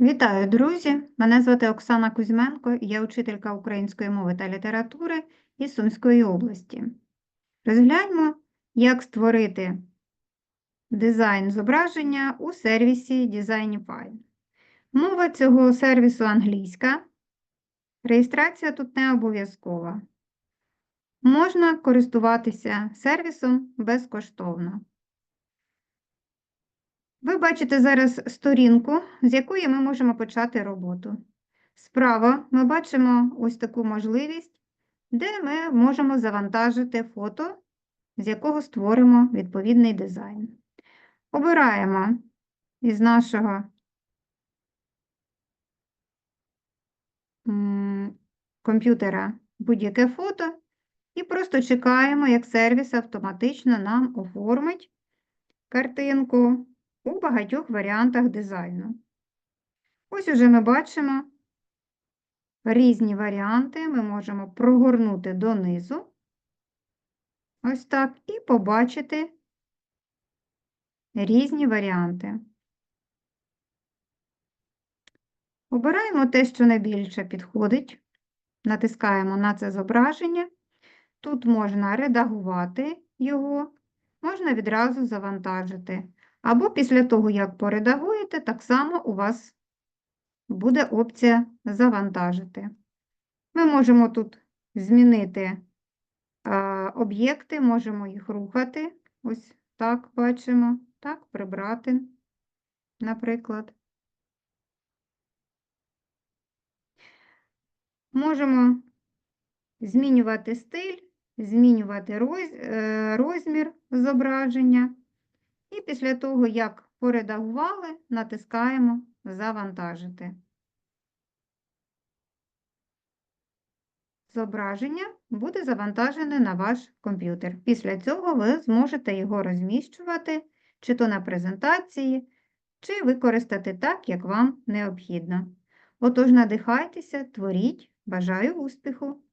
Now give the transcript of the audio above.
Вітаю, друзі! Мене звати Оксана Кузьменко, я учителька української мови та літератури із Сумської області. Розгляньмо, як створити дизайн зображення у сервісі Designify. Мова цього сервісу англійська. Реєстрація тут не обов'язкова. Можна користуватися сервісом безкоштовно. Ви бачите зараз сторінку, з якої ми можемо почати роботу. Справа ми бачимо ось таку можливість, де ми можемо завантажити фото, з якого створимо відповідний дизайн. Обираємо із нашого комп'ютера будь-яке фото і просто чекаємо, як сервіс автоматично нам оформить картинку у багатьох варіантах дизайну. Ось уже ми бачимо різні варіанти. Ми можемо прогорнути донизу, ось так, і побачити різні варіанти. Обираємо те, що найбільше підходить, натискаємо на це зображення. Тут можна редагувати його, можна відразу завантажити. Або після того, як поредагуєте, так само у вас буде опція завантажити. Ми можемо тут змінити а, об'єкти, можемо їх рухати. Ось так бачимо, так, прибрати, наприклад. Можемо змінювати стиль, змінювати е, розмір зображення. І після того, як поредагували, натискаємо Завантажити. Зображення буде завантажене на ваш комп'ютер. Після цього ви зможете його розміщувати чи то на презентації, чи використати так, як вам необхідно. Отож, надихайтеся, творіть, бажаю успіху!